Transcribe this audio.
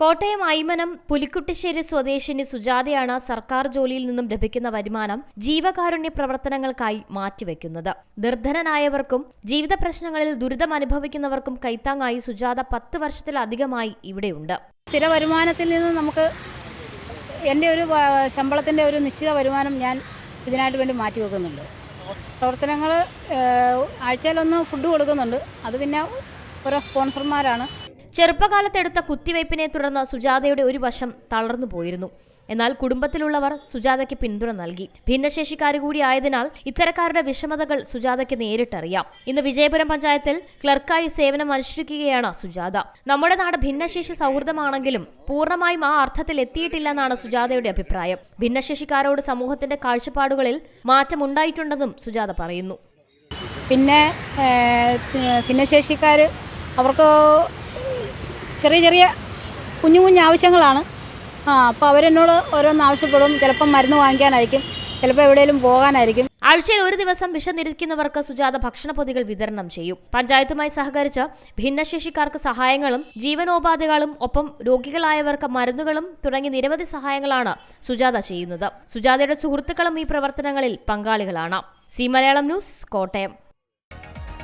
കോട്ടയം ഐമനം പുലിക്കുട്ടിശ്ശേരി സ്വദേശിനി സുജാതയാണ് സർക്കാർ ജോലിയിൽ നിന്നും ലഭിക്കുന്ന വരുമാനം ജീവകാരുണ്യ പ്രവർത്തനങ്ങൾക്കായി മാറ്റിവെക്കുന്നത്. നിർധനനായവർക്കും ജീവിത പ്രശ്നങ്ങളിൽ ദുരിതം അനുഭവിക്കുന്നവർക്കും കൈത്താങ്ങായി സുജാത പത്ത് വർഷത്തിലധികമായി ഇവിടെയുണ്ട്. സ്ഥിര വരുമാനത്തിൽ നിന്ന് നമുക്ക് എന്റെ ഒരു ശമ്പളത്തിന്റെ ഒരു നിശ്ചിത വരുമാനം ഞാൻ ഇതിനായിട്ട് വേണ്ടി മാറ്റിവെക്കുന്നുണ്ട്. പ്രവർത്തനങ്ങൾ ആഴ്ചയിലൊന്ന് ഫുഡ് കൊടുക്കുന്നുണ്ട്. അത് പിന്നെ ഓരോ സ്പോൺസർമാരാണ്. ചെറുപ്പകാലത്തെടുത്ത കുത്തിവയ്പ്പിനെ തുടർന്ന് സുജാതയുടെ ഒരു വശം തളർന്നു പോയിരുന്നു. എന്നാൽ കുടുംബത്തിലുള്ളവർ സുജാതയ്ക്ക് പിന്തുണ നൽകി. ഭിന്നശേഷിക്കാർ കൂടി ആയതിനാൽ ഇത്തരക്കാരുടെ വിഷമതകൾ സുജാതയ്ക്ക് നേരിട്ടറിയാം. ഇന്ന് വിജയപുരം പഞ്ചായത്തിൽ ക്ലർക്കായി സേവനം അനുഷ്ഠിക്കുകയാണ് സുജാത. നമ്മുടെ നാട് ഭിന്നശേഷി സൗഹൃദമാണെങ്കിലും പൂർണമായും ആ അർത്ഥത്തിൽ എത്തിയിട്ടില്ലെന്നാണ് സുജാതയുടെ അഭിപ്രായം. ഭിന്നശേഷിക്കാരോട് സമൂഹത്തിന്റെ കാഴ്ചപ്പാടുകളിൽ മാറ്റമുണ്ടായിട്ടുണ്ടെന്നും സുജാത പറയുന്നു. പിന്നെ ഭിന്നശേഷിക്കാർ അവർക്ക് ചെറിയ ചെറിയ കുഞ്ഞു കുഞ്ഞു ആവശ്യങ്ങളാണ്. ആ അപ്പോൾ അവരെന്നോട് ഓരോന്ന് ആവശ്യപ്പെടും. ചിലപ്പം മരുന്ന് വാങ്ങിക്കാനായിരിക്കും. ചിലപ്പോൾ എവിടെയെങ്കിലും പോകാനായിരിക്കും. ആഴ്ചയിൽ ഒരു ദിവസം വിശന്നിരിക്കുന്നവർക്ക് സുജാത ഭക്ഷണപ്പൊതികൾ വിതരണം ചെയ്യും. പഞ്ചായത്തുമായി സഹകരിച്ച് ഭിന്നശേഷിക്കാർക്ക് സഹായങ്ങളും ജീവനോപാധികളും ഒപ്പം രോഗികളായവർക്ക് മരുന്നുകളും തുടങ്ങി നിരവധി സഹായങ്ങളാണ് സുജാത ചെയ്യുന്നത്. സുജാതയുടെ സുഹൃത്തുക്കളും ഈ പ്രവർത്തനങ്ങളിൽ പങ്കാളികളാണ്. C Malayalam news Kottayam.